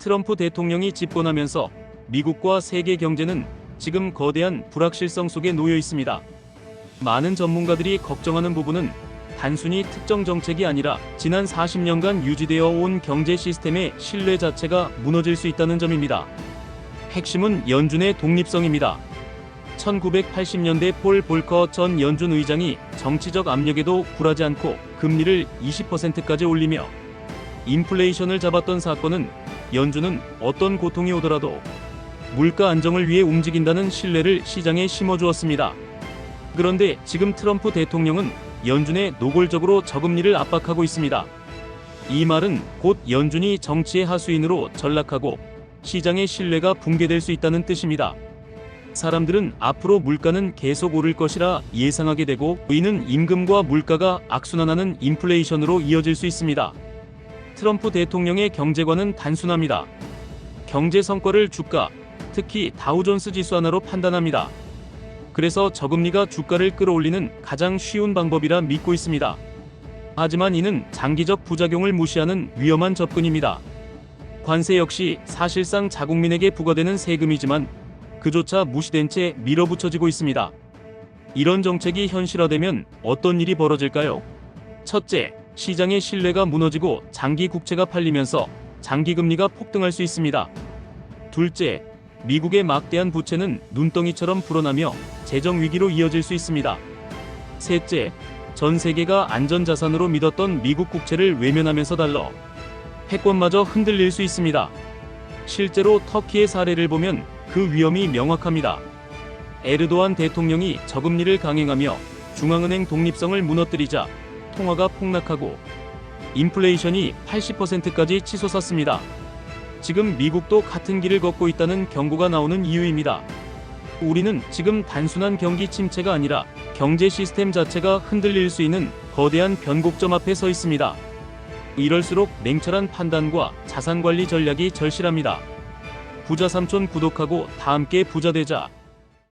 트럼프 대통령이 집권하면서 미국과 세계 경제는 지금 거대한 불확실성 속에 놓여 있습니다. 많은 전문가들이 걱정하는 부분은 단순히 특정 정책이 아니라 지난 40년간 유지되어 온 경제 시스템의 신뢰 자체가 무너질 수 있다는 점입니다. 핵심은 연준의 독립성입니다. 1980년대 폴 볼커 전 연준 의장이 정치적 압력에도 굴하지 않고 금리를 20%까지 올리며 인플레이션을 잡았던 사건은 연준은 어떤 고통이 오더라도 물가 안정을 위해 움직인다는 신뢰를 시장에 심어주었습니다. 그런데 지금 트럼프 대통령은 연준에 노골적으로 저금리를 압박하고 있습니다. 이 말은 곧 연준이 정치의 하수인으로 전락하고 시장의 신뢰가 붕괴될 수 있다는 뜻입니다. 사람들은 앞으로 물가는 계속 오를 것이라 예상하게 되고 이는 임금과 물가가 악순환하는 인플레이션으로 이어질 수 있습니다. 트럼프 대통령의 경제관은 단순합니다. 경제 성과를 주가, 특히 다우존스 지수 하나로 판단합니다. 그래서 저금리가 주가를 끌어올리는 가장 쉬운 방법이라 믿고 있습니다. 하지만 이는 장기적 부작용을 무시하는 위험한 접근입니다. 관세 역시 사실상 자국민에게 부과되는 세금이지만 그조차 무시된 채 밀어붙여지고 있습니다. 이런 정책이 현실화되면 어떤 일이 벌어질까요? 첫째, 시장의 신뢰가 무너지고 장기 국채가 팔리면서 장기 금리가 폭등할 수 있습니다. 둘째, 미국의 막대한 부채는 눈덩이처럼 불어나며 재정 위기로 이어질 수 있습니다. 셋째, 전 세계가 안전자산으로 믿었던 미국 국채를 외면하면서 달러 패권마저 흔들릴 수 있습니다. 실제로 터키의 사례를 보면 그 위험이 명확합니다. 에르도안 대통령이 저금리를 강행하며 중앙은행 독립성을 무너뜨리자 통화가 폭락하고 인플레이션이 80%까지 치솟았습니다. 지금 미국도 같은 길을 걷고 있다는 경고가 나오는 이유입니다. 우리는 지금 단순한 경기 침체가 아니라 경제 시스템 자체가 흔들릴 수 있는 거대한 변곡점 앞에 서 있습니다. 이럴수록 냉철한 판단과 자산 관리 전략이 절실합니다. 부자 삼촌 구독하고 다 함께 부자 되자.